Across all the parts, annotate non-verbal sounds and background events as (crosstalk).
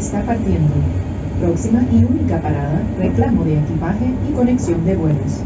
Está partiendo. Próxima y única parada, reclamo de equipaje y conexión de vuelos.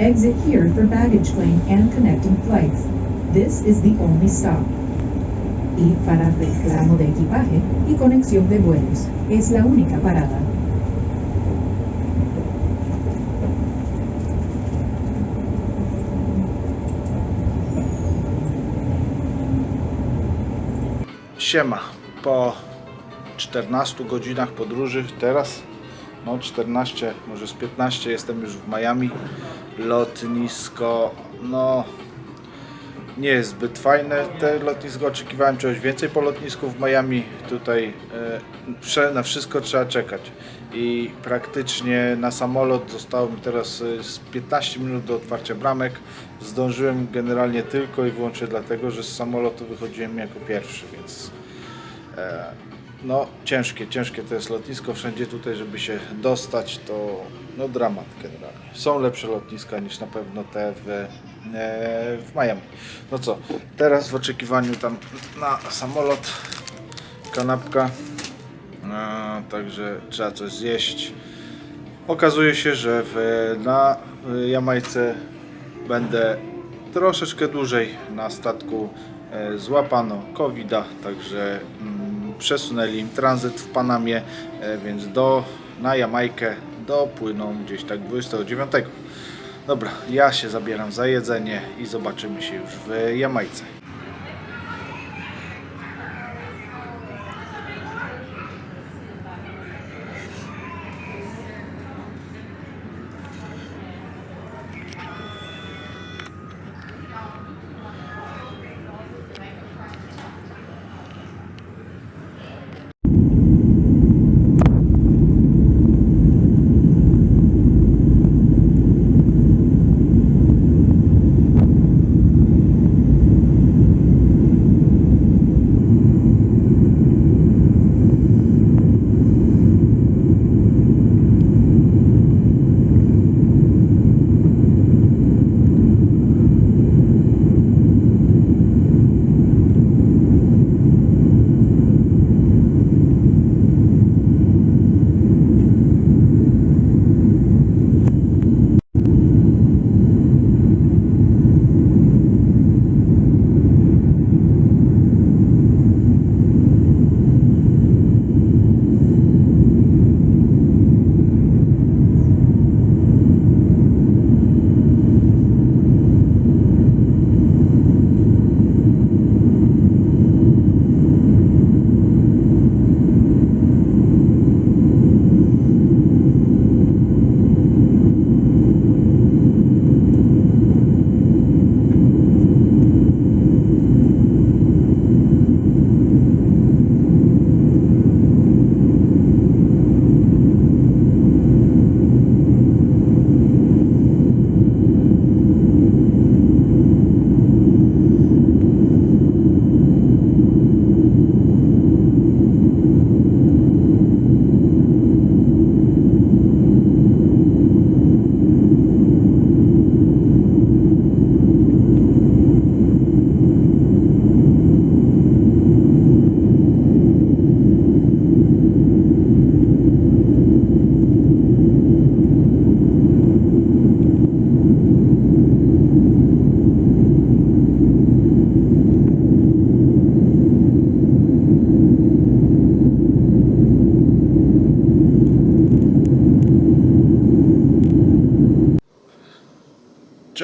Exit here for baggage claim and connecting flights. This is the only stop. Y para reclamo de equipaje y conexión de vuelos. Es la única parada. Siema. Po 14 godzinach podróży teraz, no 14, może z 15 jestem już w Miami. Lotnisko, no nie jest zbyt fajne. Te lotnisko oczekiwałem czegoś więcej po lotnisku w Miami. Tutaj e, na wszystko trzeba czekać. I praktycznie na samolot zostało mi teraz e, z 15 minut do otwarcia bramek. Zdążyłem generalnie tylko i wyłącznie dlatego, że z samolotu wychodziłem jako pierwszy, więc e, no ciężkie, ciężkie to jest lotnisko. Wszędzie tutaj, żeby się dostać, to no dramat generalnie. Są lepsze lotniska niż na pewno te w, e, w Miami. No co, teraz w oczekiwaniu tam na samolot, kanapka, także trzeba coś zjeść. Okazuje się, że w, na Jamajce będę troszeczkę dłużej na statku. E, Złapano covid także mm, przesunęli im tranzyt w Panamie, e, więc do, na Jamajkę dopłyną gdzieś tak 29. Dobra, ja się zabieram za jedzenie i zobaczymy się już w Jamajce.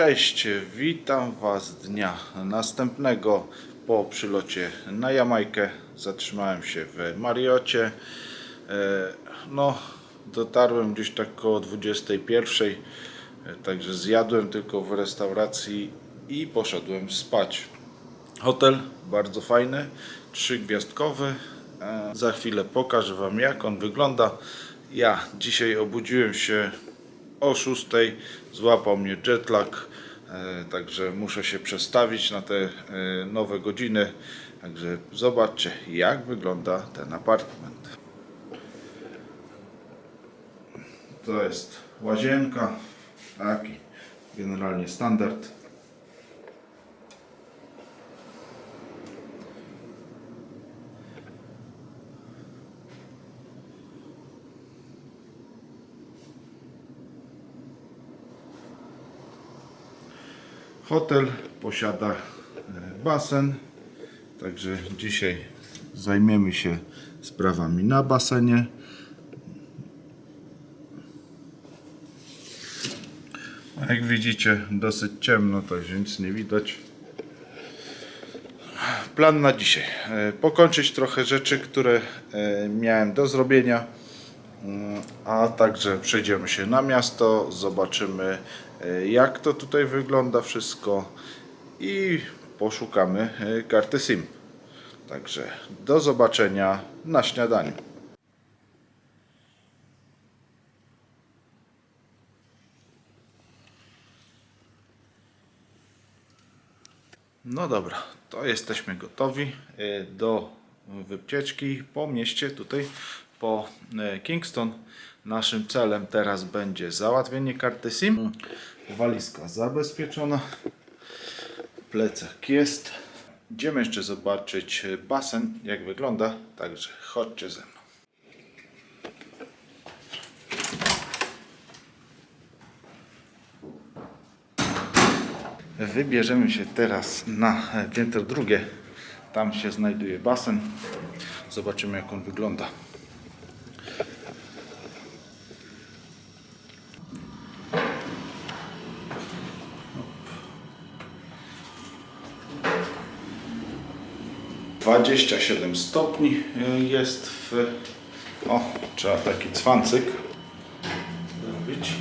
Cześć, witam Was dnia następnego po przylocie na Jamajkę. Zatrzymałem się w Mariocie. E, No, dotarłem gdzieś tak koło 21, e, także zjadłem tylko w restauracji i poszedłem spać. Hotel bardzo fajny, trzygwiazdkowy. E, Za chwilę pokażę Wam jak on wygląda. Ja dzisiaj obudziłem się o 6. Złapał mnie jetlag, e, także muszę się przestawić na te e, nowe godziny. Także zobaczcie jak wygląda ten apartment. To jest łazienka. Taki generalnie standard. Hotel posiada e, basen, także dzisiaj zajmiemy się sprawami na basenie. Jak widzicie, dosyć ciemno, także nic nie widać. Plan na dzisiaj. E, Pokończyć trochę rzeczy, które e, miałem do zrobienia, Mm, a także przejdziemy się na miasto, zobaczymy jak to tutaj wygląda wszystko i poszukamy e, karty SIM. Także do zobaczenia na śniadaniu. No dobra, to jesteśmy gotowi e, do wycieczki po mieście tutaj po e, Kingston. Naszym celem teraz będzie załatwienie karty SIM. Walizka zabezpieczona. Plecak jest. Idziemy jeszcze zobaczyć basen, jak wygląda. Także chodźcie ze mną. Wybierzemy się teraz na piętro drugie. Tam się znajduje basen. Zobaczymy jak on wygląda. Dwadzieścia siedem stopni y, jest w... O, trzeba taki cwancyk zrobić.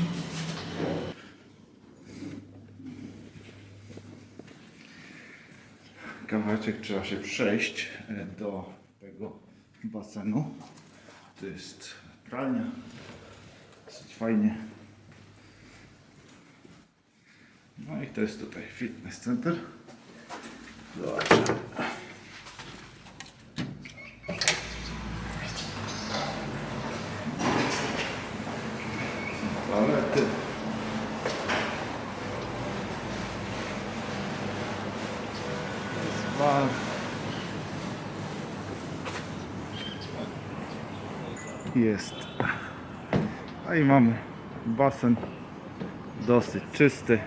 kawałeczek trzeba się przejść e, do tego basenu. To jest pralnia. Dosyć fajnie. No i to jest tutaj fitness center. Zobaczymy. Jest. A i mamy basen dosyć czysty.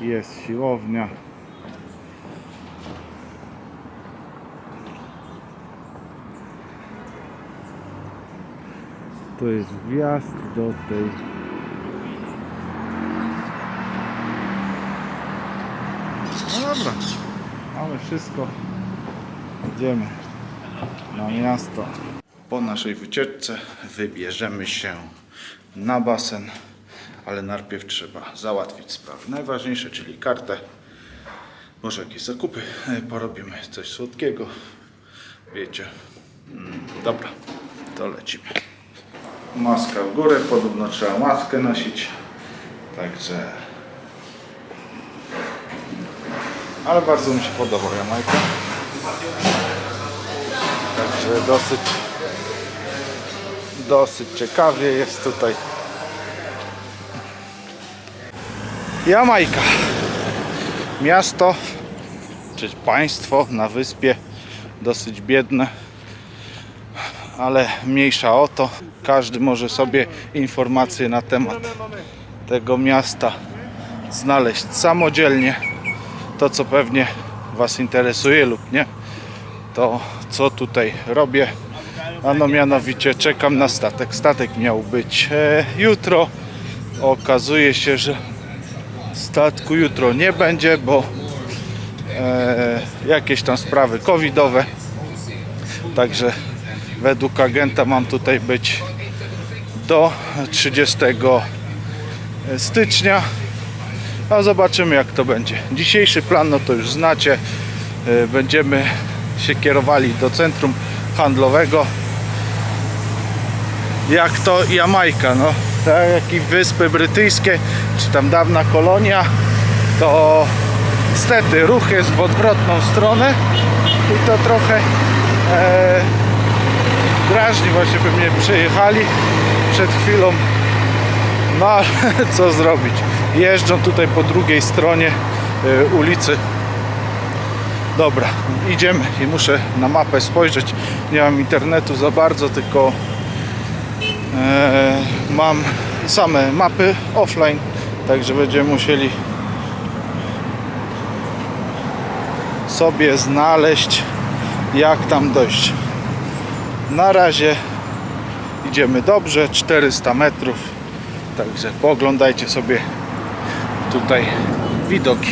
Jest siłownia. To jest wjazd do tej No dobra, mamy wszystko. Idziemy na miasto. Po naszej wycieczce wybierzemy się na basen, ale najpierw trzeba załatwić sprawy najważniejsze, czyli kartę. Może jakieś zakupy e, porobimy, coś słodkiego. Wiecie. Mm, Dobra, to lecimy. Maska w górę, podobno trzeba maskę nosić. Także ale bardzo mi się podoba Jamajka. Także dosyć dosyć ciekawie jest tutaj. Jamajka. Miasto czy państwo na wyspie dosyć biedne, ale mniejsza o to. Każdy może sobie informacje na temat tego miasta znaleźć samodzielnie to co pewnie Was interesuje lub nie, to co tutaj robię. Ano mianowicie czekam na statek. Statek miał być e, jutro. Okazuje się, że statku jutro nie będzie, bo e, jakieś tam sprawy covidowe. Także według agenta mam tutaj być do 30 stycznia. A zobaczymy jak to będzie. Dzisiejszy plan no to już znacie. E, Będziemy się kierowali do centrum handlowego. Jak to Jamajka, no. Tak jak i Wyspy Brytyjskie, czy tam dawna kolonia, to niestety ruch jest w odwrotną stronę i to trochę e, drażni właśnie by mnie przyjechali przed chwilą No ale (laughs) co zrobić? Jeżdżą tutaj po drugiej stronie y, ulicy. Dobra, idziemy i muszę na mapę spojrzeć. Nie mam internetu za bardzo, tylko e, mam same mapy offline, także będziemy musieli sobie znaleźć jak tam dojść. Na razie idziemy dobrze, 400 metrów, także pooglądajcie sobie tutaj widoki.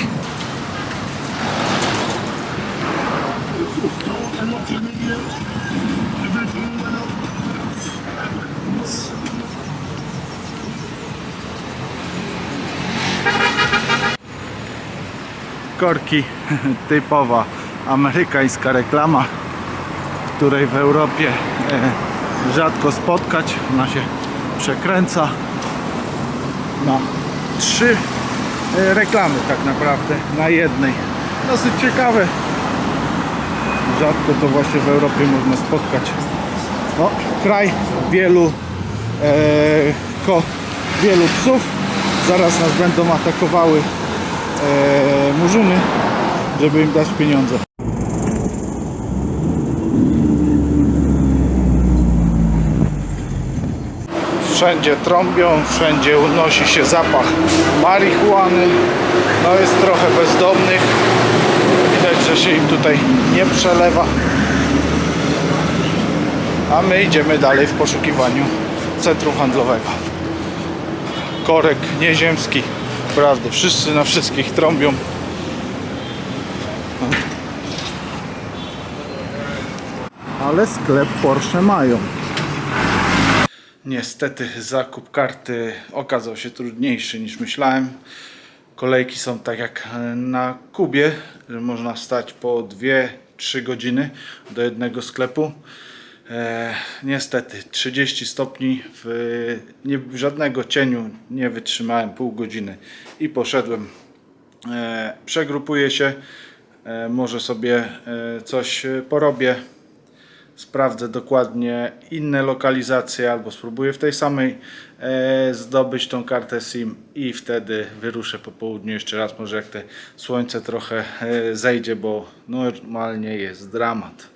Korki (laughs) typowa amerykańska reklama, której w Europie e, rzadko spotkać. Ona się przekręca na trzy e, reklamy tak naprawdę na jednej. Dosyć ciekawe. Rzadko to właśnie w Europie można spotkać. No, kraj wielu e, ko, wielu psów. Zaraz nas będą atakowały murzyny, żeby im dać pieniądze. Wszędzie trąbią, wszędzie unosi się zapach marihuany. No jest trochę bezdomnych. Widać, że się im tutaj nie przelewa. A my idziemy dalej w poszukiwaniu centrum handlowego. Korek nieziemski. Prawda, wszyscy na wszystkich trąbią. Ale sklep Porsche mają. Niestety zakup karty okazał się trudniejszy niż myślałem. Kolejki są tak jak na Kubie, że można stać po 2-3 godziny do jednego sklepu. E, niestety 30 stopni, w, nie, żadnego cieniu nie wytrzymałem pół godziny i poszedłem. E, przegrupuję się, e, może sobie e, coś e, porobię sprawdzę dokładnie inne lokalizacje albo spróbuję w tej samej e, zdobyć tą kartę SIM i wtedy wyruszę po południu jeszcze raz, może jak te słońce trochę e, zejdzie, bo normalnie jest dramat.